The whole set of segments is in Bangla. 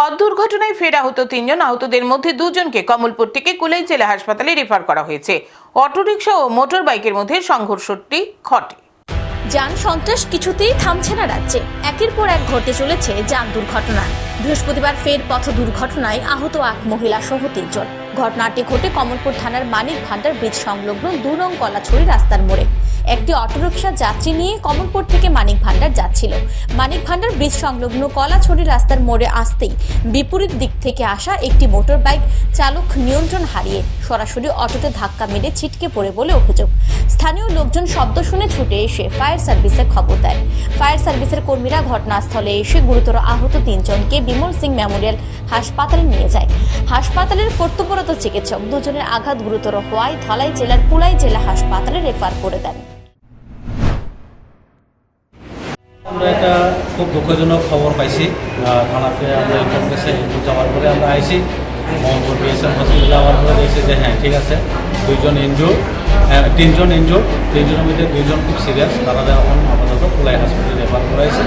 পথ দুর্ঘটনায় ফের আহত তিনজন, আহতদের মধ্যে দুজনকে কমলপুর থেকে কুলাই জেলা হাসপাতালে রেফার করা হয়েছে। অটোরিকশা ও মোটর বাইকের মধ্যে সংঘর্ষটি ঘটে। যান সন্ত্রাস কিছুতেই থামছে না রাজ্যে। একের পর এক ঘটে চলেছে যান দুর্ঘটনা। বৃহস্পতিবার ফের পথ দুর্ঘটনায় আহত এক মহিলা সহ তিনজন। ঘটনাটি ঘটে কমলপুর থানার মানিক ভান্ডার ব্রিজ সংলগ্ন দু নং কলাছড়ি রাস্তার মোড়ে। একটি অটোরিকশা যাত্রী নিয়ে কমলপুর থেকে মানিক ভান্ডার যাচ্ছিল। মানিক ভান্ডার ব্রিজ সংলগ্ন কলাছড়ি রাস্তার মোড়ে আসতেই বিপরীত দিক থেকে আসা একটি মোটর বাইক চালক নিয়ন্ত্রণ হারিয়ে সরাসরি অটোতে ধাক্কা মেরে ছিটকে পড়ে বলে অভিযোগ। স্থানীয় লোকজন শব্দ শুনে ছুটে এসে ফায়ার সার্ভিসে খবর দেয়। ফায়ার সার্ভিসের কর্মীরা ঘটনাস্থলে এসে গুরুতর আহত তিনজনকে বিমল সিং মেমোরিয়াল হাসপাতালে নিয়ে যায়। হাসপাতালের কর্তব্যরত চিকিৎসক দুজনের আঘাত গুরুতর হওয়ায় ধলাই জেলার পুলাই জেলা হাসপাতালে রেফার করে দেন। আমরা একটা খুব দুঃখজনক খবর পাইছি। থানাতে আমরা ইনফর্ম গেছে যাওয়ার পরে আমরা আইছি। মোহাম্মদপুর বিএসএম হসপিটালে যাওয়ার পরে দেখছি যে হ্যাঁ ঠিক আছে, দুইজন ইনজুর তিনজন ইনজুর তিনজনের মধ্যে দুইজন খুব সিরিয়াস তারা এখন আপাতত কুলাই হসপিটালে রেফার করাইছে।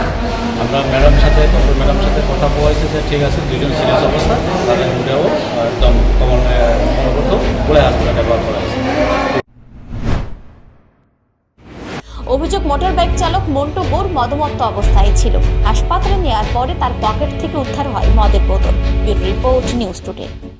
আমরা ম্যাডাম সাথে ডক্টর ম্যাডাম সাথে কথা বলাইছে যে ঠিক আছে, দুইজন সিরিয়াস অবস্থা, তাদের মধ্যেও একদম মনোগত কুলাই হসপিটালে রেফার করাইছে অভিযোগ মোটর বাইক চালক মন্টু বোর মদমত্ত অবস্থায় ছিল। হাসপাতালে নেওয়ার পরে তার পকেট থেকে উদ্ধার হয় মদের বোতল। Report news today.